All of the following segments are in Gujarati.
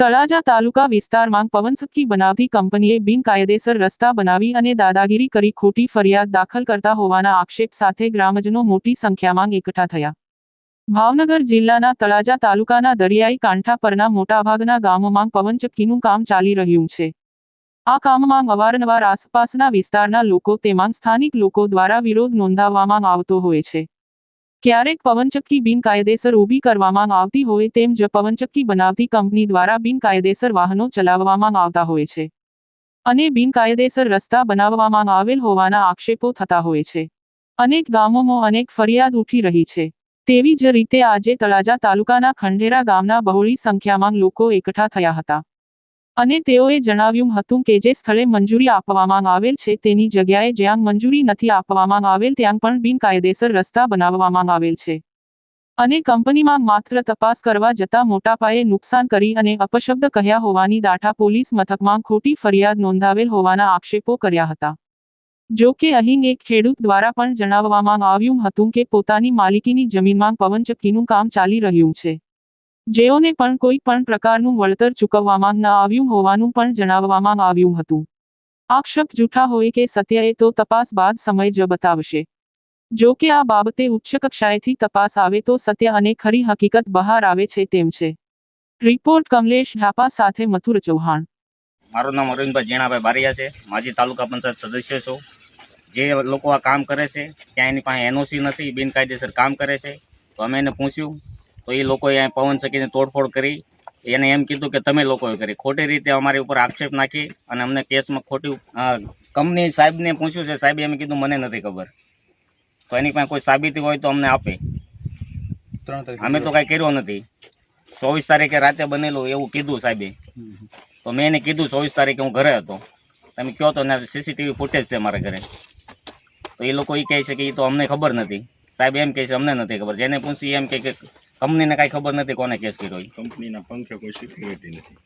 તળાજા તાલુકા વિસ્તારમાં પવનચક્કી બનાવતી કંપનીએ બિનકાયદેસર રસ્તા બનાવી અને દાદાગીરી કરી ખોટી ફરિયાદ દાખલ કરતા હોવાના આક્ષેપ સાથે ગ્રામજનો મોટી સંખ્યામાં એકઠા થયા. ભાવનગર જિલ્લાના તળાજા તાલુકાના દરિયાઈ કાંઠા પરના મોટાભાગના ગામોમાં પવનચક્કીનું કામ ચાલી રહ્યું છે. આ કામમાં અવારનવાર આસપાસના વિસ્તારના લોકો તેમાં સ્થાનિક લોકો દ્વારા વિરોધ નોંધાવવામાં આવતો હોય છે. ક્યારેક પવનચક્કી બિનકાયદેસર ઊભી કરવામાં આવતી હોય તેમ જ પવનચક્કી બનાવતી કંપની દ્વારા બિનકાયદેસર વાહનો ચલાવવામાં આવતા હોય છે. અને બિનકાયદેસર રસ્તા બનાવવામાં આવેલ હોવાના આક્ષેપો થતા હોય છે. અનેક ગામોમાં અનેક ફરિયાદ ઉઠી રહી છે. તેવી જ રીતે આજે તળાજા તાલુકાના ખંડેરા ગામના બહોળી સંખ્યામાં લોકો એકઠા થયા હતા. અને તેઓએ જણાવ્યું હતું કે જે સ્થળે મંજૂરી આપવામાં આવેલ છે તેની જગ્યાએ જ્યાં મંજૂરી નથી આપવામાં આવેલ ત્યાં પણ બિનકાયદેસર રસ્તા બનાવવામાં આવેલ છે. અને કંપનીમાં માત્ર તપાસ કરવા જતા મોટા પાયે નુકસાન કરી અને અપશબ્દ કહ્યા હોવાની દાઠા પોલીસ મથકમાં ખોટી ફરિયાદ નોંધાવેલ હોવાના આક્ષેપો કર્યા હતા. જો કે અહીં એક ખેડૂત દ્વારા પણ જણાવવામાં આવ્યું હતું કે પોતાની માલિકીની જમીનમાં પવનચક્કીનું કામ ચાલી રહ્યું છે. જેઓને પણ કોઈ પણ પ્રકારનું વળતર ચૂકવવામાં ન આવ્યું હોવાનું પણ જણાવવામાં આવ્યું હતું. આક્ષેપ જૂઠા હોય કે સત્ય એ તો તપાસ બાદ સમય જ બતાવશે. જો કે આ બાબતે ઉચ્ચ કક્ષાએથી તપાસ આવે તો સત્ય અને ખરી હકીકત બહાર આવે છે તેમ છે. રિપોર્ટ કમલેશ ઢાપા સાથે મથુર ચૌહાણ. મારું નામ અરવિંદભાઈ જીણાભાઈ બારિયા છે. માજી તાલુકા પંચાયત સદસ્ય છું. જે લોકો આ કામ કરે છે, ત્યાં એની પાસે એનઓસી નથી, બિનકાયદેસર કામ કરે છે. તો અમે એને પૂછ્યું તો એ લોકોએ અહીંયા પવન શકીને તોડફોડ કરી. એને એમ કીધું કે તમે લોકોએ કરી. ખોટી રીતે અમારી ઉપર આક્ષેપ નાખી અને અમને કેસમાં ખોટી કંપની સાહેબને પૂછ્યું છે સાહેબે એમ કીધું મને નથી ખબર. તો એની પાસે કોઈ સાબિતી હોય તો અમને આપે. અમે તો કાંઈ કર્યો નથી. ચોવીસ તારીખે રાતે બનેલું એવું કીધું સાહેબે. તો મેં એને કીધું ચોવીસ તારીખે હું ઘરે હતો. તમે કહો તો સીસીટીવી ફૂટેજ છે મારા ઘરે. તો એ લોકો એ કહે છે કે એ તો અમને ખબર નથી. સાહેબ એમ કહે છે અમને નથી ખબર. જેને પૂછી એમ કહે કે કંપનીને કાંઈ ખબર નથી કોને કેસ કર્યો કંપનીના પંખે કોઈ સિક્યુરિટી નથી.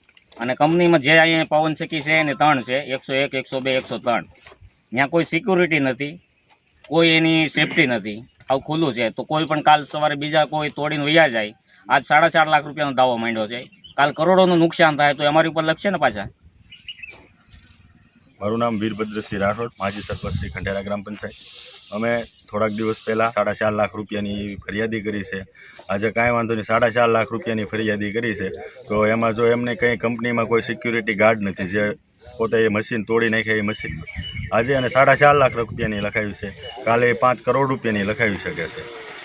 અને કંપનીમાં જે અહીંયા પવન ચક્કી છે એને ત્રણ છે એકસો એક એકસો બે એકસો ત્રણ. ત્યાં કોઈ સિક્યુરિટી નથી કોઈ એની સેફટી નથી. આવું ખુલ્લું છે. તો કોઈ પણ કાલ સવારે બીજા કોઈ તોડીને વૈયા જાય આજ સાડા ચાર લાખ રૂપિયાનો દાવો માંડ્યો છે. કાલ કરોડોનું નુકસાન થાય તો અમારી ઉપર લખશે ને પાછા? મારું નામ વીરભદ્રસિંહ રાઠોડ માજી સરપંચ શ્રી ખંડેરા ગ્રામ પંચાયત. અમે થોડાક દિવસ પહેલાં સાડા ચાર લાખ રૂપિયાની ફરિયાદી કરી છે. આજે કાંઈ વાંધો નહીં, સાડા ચાર લાખ રૂપિયાની ફરિયાદી કરી છે. તો એમાં જો એમને કંઈ કંપનીમાં કોઈ સિક્યુરિટી ગાર્ડ નથી, જે પોતે એ મશીન તોડી નાખે એ મશીન આજે અને સાડા ચાર લાખ રૂપિયાની લખાવી છે. કાલે પાંચ કરોડ રૂપિયાની લખાવી શકે છે.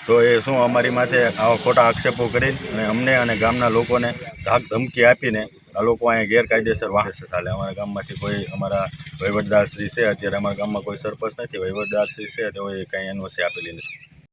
તો એ શું અમારી માથે આવા ખોટા આક્ષેપો કરી અને અમને અને ગામના લોકોને ધાક ધમકી આપીને આ લોકો અહીંયા ગેરકાયદેસર વાહન છે. ચાલે અમારા ગામમાંથી કોઈ અમારા વહીવટદાર શ્રી છે. અત્યારે અમારા ગામમાં કોઈ સરપંચ નથી. વહીવટદારશ્રી છે. તેઓએ કાંઈ એનઓસી આપેલી નથી.